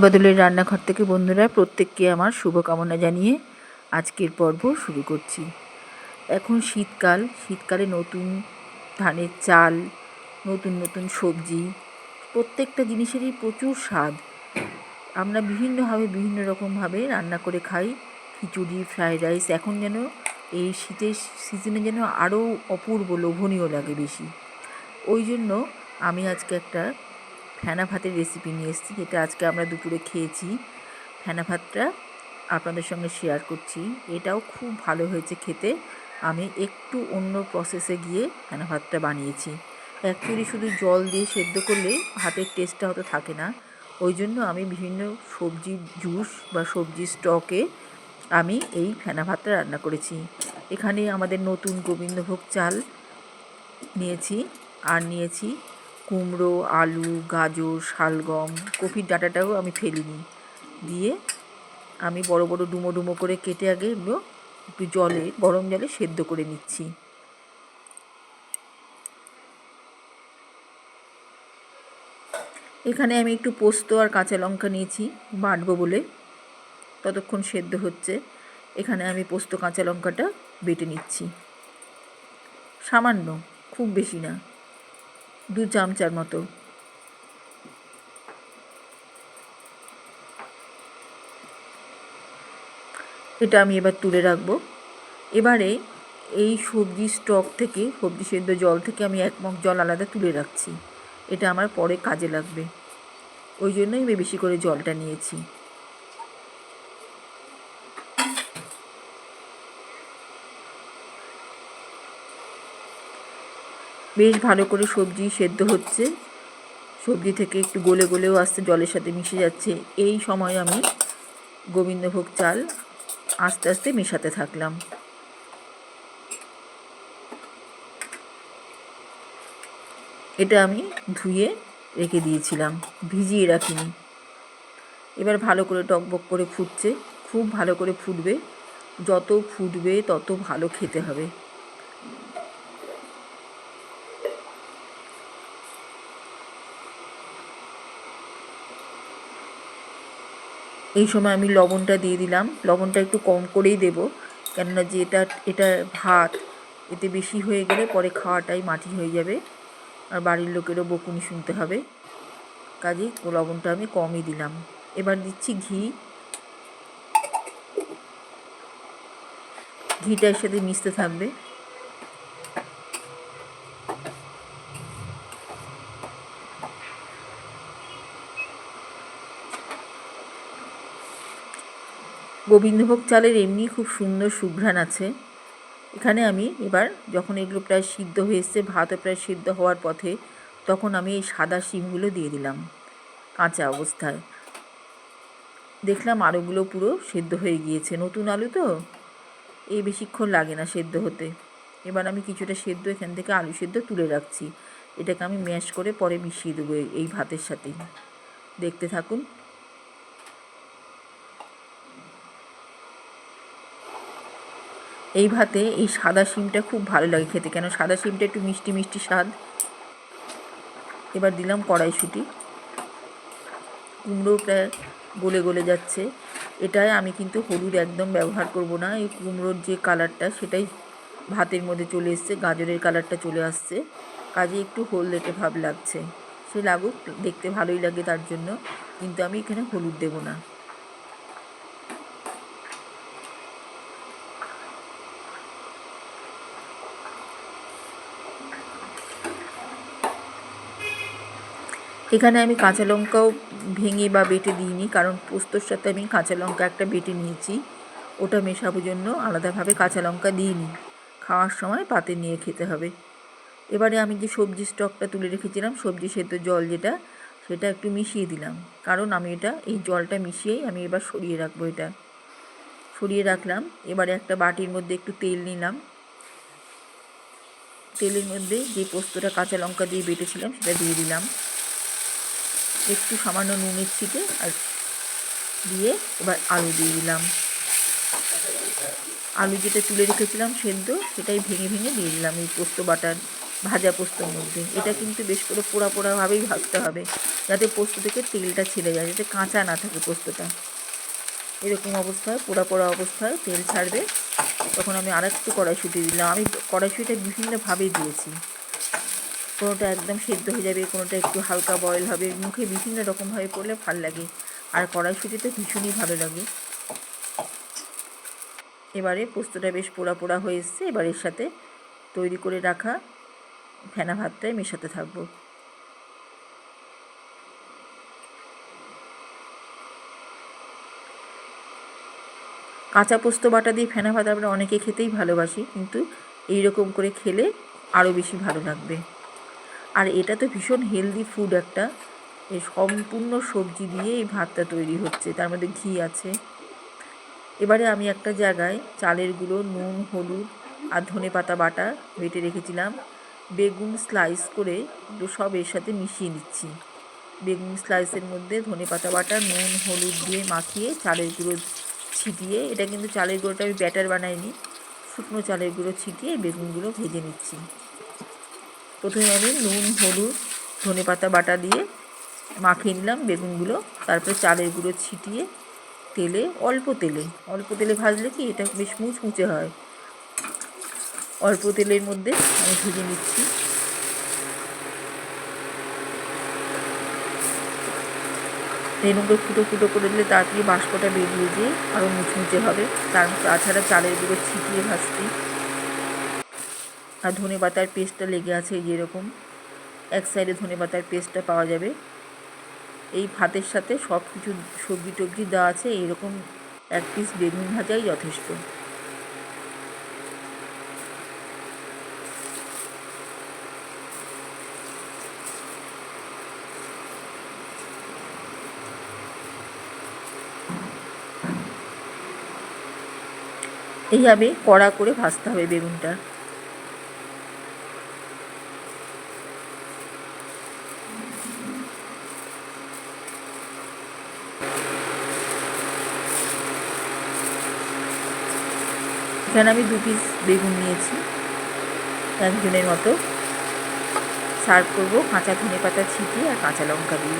রদবদলের রান্নাঘর থেকে বন্ধুরা, প্রত্যেককে আমার শুভকামনা জানিয়ে আজকের পর্ব শুরু করছি। এখন শীতকাল, শীতকালে নতুন ধানের চাল, নতুন নতুন সবজি, প্রত্যেকটা জিনিসেরই প্রচুর স্বাদ। আমরা বিভিন্নভাবে বিভিন্ন রকমভাবে রান্না করে খাই, খিচুড়ি ফ্রায়েড রাইস। এখন যেন এই শীতের সিজনে যেন আরও অপূর্ব, লোভনীয় লাগে বেশি। ওই জন্য আমি আজকে একটা ফেনা ভাতের রেসিপি নিয়ে এসেছি, যেটা আজকে আমরা দুপুরে খেয়েছি। ফেনা ভাতটা আপনাদের সঙ্গে শেয়ার করছি। এটাও খুব ভালো হয়েছে খেতে। আমি একটু অন্য প্রসেসে গিয়ে ফেনা ভাতটা বানিয়েছি। অ্যাকচুয়ালি শুধু জল দিয়ে সেদ্ধ করলে ভাতের টেস্টটা হয়তো থাকে না। ওই জন্য আমি বিভিন্ন সবজির জুস বা সবজির স্টকে আমি এই ফেনা ভাতটা রান্না করেছি। এখানে আমাদের নতুন গোবিন্দভোগ চাল নিয়েছি, আর নিয়েছি কুমড়ো, আলু, গাজর, শালগম, কপির ডাঁটাটাও আমি ফেলিনি দিয়ে আমি বড় বড় ডুমো ডুমো করে কেটে আগে এগুলো একটু জলে, গরম জলে সেদ্ধ করে নিচ্ছি। এখানে আমি একটু পোস্ত আর কাঁচা লঙ্কা নিয়েছি, বাটবো বলে। ততক্ষণ সেদ্ধ হচ্ছে। এখানে আমি পোস্ত, কাঁচা লঙ্কাটা বেটে নিচ্ছি। সামান্য, খুব বেশি না। দু চামচার মতো। এটা আমি এবার তুলে রাখব। এবারে এই সবজি স্টক থেকে, সবজি সেদ্ধ জল থেকে আমি এক মগ জল আলাদা তুলে রাখছি। এটা আমার পরে কাজে লাগবে। ওই জন্যই আমি বেশি করে জলটা নিয়েছি। বেশ ভালো করে সবজি সেদ্ধ হচ্ছে। সবজি থেকে একটু গলে গলেও আসছে জলের সাথে মিশে যাচ্ছে। এই সময় আমি গোবিন্দভোগ চাল আস্তে আস্তে মেশাতে থাকলাম। এটা আমি ধুয়ে রেখে দিয়েছিলাম, ভিজিয়ে রাখিনি। এবার ভালো করে টকবক করে ফুটছে, খুব ভালো করে ফুটবে। যত ফুটবে তত ভালো খেতে হবে। এই সময় আমি লবণটা দিয়ে দিলাম। লবণটা একটু কম করেই দেব। কেননা যে এটা এটা ভাত, এতে বেশি হয়ে গেলে পরে খাওয়াটাই মাটি হয়ে যাবে। আর বাড়ির লোকেরও বকুনি শুনতে হবে। কাজেই লবণটা আমি কমই দিলাম। এবার দিচ্ছি ঘি। ঘিটার সাথে মিশতে থাকবে। গোবিন্দভোগ চালের এমনি খুব সুন্দর সুঘ্রাণ আছে। এখানে আমি এবার যখন এগুলো প্রায় সিদ্ধ হয়ে এসছে, ভাতও প্রায় সিদ্ধ হওয়ার পথে তখন আমি এই সাদা শিমগুলো দিয়ে দিলাম কাঁচা অবস্থায়। দেখলাম আলুগুলো পুরো সেদ্ধ হয়ে গিয়েছে। নতুন আলু তো? এই বেশিক্ষণ লাগে না সেদ্ধ হতে। এবার আমি কিছুটা সেদ্ধ এখান থেকে আলু সেদ্ধ তুলে রাখছি। এটাকে আমি ম্যাশ করে পরে মিশিয়ে দেবো এই ভাতের সাথেই দেখতে থাকুন এই ভাতে এই সাদা শিমটা খুব ভালো লাগে খেতে। কেন সাদা শিমটা একটু মিষ্টি মিষ্টি স্বাদ। এবার দিলাম কড়াইশুঁটি। কুমড়ো প্রায় গলে গলে যাচ্ছে। এটায় আমি কিন্তু হলুদ একদম ব্যবহার করব না। এই কুমড়োর যে কালারটা, সেটাই ভাতের মধ্যে চলে এসছে। গাজরের কালারটা চলে আসছে। কাজে একটু হলদেটে ভাব লাগছে। সে লাগুক, দেখতে ভালোই লাগে তার জন্য। কিন্তু আমি এখানে হলুদ দেব না। এখানে আমি কাঁচা লঙ্কাও ভেঙে বা বেটে দিইনি, কারণ পোস্তর সাথে আমি কাঁচা লঙ্কা একটা বেটে নিয়েছি। ওটা মেশাবো জন্য আলাদাভাবে কাঁচা লঙ্কা দিইনি। খাওয়ার সময় পাতে নিয়ে খেতে হবে। এবারে আমি যে সবজি স্টকটা তুলে রেখেছিলাম, সবজি সেদ্ধ জল যেটা, সেটা একটু মিশিয়ে দিলাম। কারণ আমি এটা, এই জলটা মিশিয়েই আমি এবার সরিয়ে রাখব এটা। সরিয়ে রাখলাম, এবারে একটা বাটির মধ্যে একটু তেল নিলাম। তেলের মধ্যে যে পোস্তটা কাঁচা লঙ্কা দিয়ে বেটেছিলাম, সেটা দিয়ে দিলাম। একটু সামান্য নুনের ছিটে আর দিয়ে এবার আলু দিয়ে দিলাম। আলু যেটা তুলে রেখেছিলাম সেদ্ধ, সেটাই ভেঙে ভেঙে দিয়ে দিলাম এই পোস্ত বাটার, ভাজা পোস্তর মধ্যে। এটা কিন্তু বেশ করে পোড়া পোড়াভাবেই ভাজতে হবে, যাতে পোস্ত থেকে তেলটা ছেড়ে যায়, যাতে কাঁচা না থাকে পোস্তটা। এরকম অবস্থায়, পোড়া পোড়া অবস্থায় তেল ছাড়বে। তখন আমি আরেকটু কড়াইশুঁটি দিলাম। আমি কড়াইশুঁটিটা বিভিন্নভাবে দিয়েছি। কোনোটা একদম সেদ্ধ হয়ে যাবে, কোনোটা একটু হালকা বয়েল হবে, মুখে বিভিন্ন রকমভাবে পড়লে ভালো লাগে। আর কড়াইশুঁটি তো ভীষণই ভালো লাগে। এবারে পোস্তটা বেশ পোড়া পোড়া হয়ে এসছে, এবার এর সাথে তৈরি করে রাখা ফেনা ভাতটাই মেশাতে থাকব। কাঁচা পোস্ত বাটা দিয়ে ফেনা ভাত আমরা অনেকে খেতেই ভালোবাসি, কিন্তু এই রকম করে খেলে আরও বেশি ভালো লাগবে। আর এটা তো ভীষণ হেলদি ফুড একটা এই সম্পূর্ণ সবজি দিয়ে এই ভাতটা তৈরি হচ্ছে, তার মধ্যে ঘি আছে। এবারে আমি একটা জায়গায় চালের গুঁড়ো, নুন, হলুদ আর ধনে পাতা বাটা বেটে রেখেছিলাম। বেগুন স্লাইস করে সব এর সাথে মিশিয়ে নিচ্ছি। বেগুন স্লাইসের মধ্যে ধনে পাতা বাটা, নুন, হলুদ দিয়ে মাখিয়ে চালের গুঁড়ো ছিটিয়ে, এটা কিন্তু চালের গুঁড়োটা আমি ব্যাটার বানাইনি, শুকনো চালের গুঁড়ো ছিটিয়ে বেগুনগুলো ভেজে নিচ্ছি। প্রথমে আমি নুন, হলুদ, ধনে পাতা, বাটা দিয়ে মাখিয়ে নিলাম বেগুনগুলো। তারপরে চালের গুঁড়ো ছিটিয়ে তেলে, অল্প তেলে অল্প তেলে ভাজলে কি এটা বেশ মুচমুচে হয়। অল্প তেলের মধ্যে আমি ভেজে নিচ্ছি। রেনুকে ফুটো ফুটো করে দিলে তাড়াতাড়ি বাষ্পটা বেরিয়ে যেয়ে আরও মুচমুচে হবে। তার তাছাড়া চালের গুঁড়ো ছিটিয়ে ভাজছি আর ধনে পাতার পেস্টটা লেগে আছে যেরকম এক সাইডে ধনে পাতার পেস্টটা পাওয়া যাবে। এই ভাতের সাথে সব কিছু সবজি টবজি দেওয়া আছে এইরকম এক পিস বেগুন ভাজাই যথেষ্ট। এইভাবে কড়া করে ভাজতে হবে বেগুনটা। এখানে আমি দু পিস বেগুন নিয়েছি। একজনের মতো। সার্ভ করব কাঁচা ধনে পাতা ছিটিয়ে আর কাঁচা লঙ্কা দিয়ে।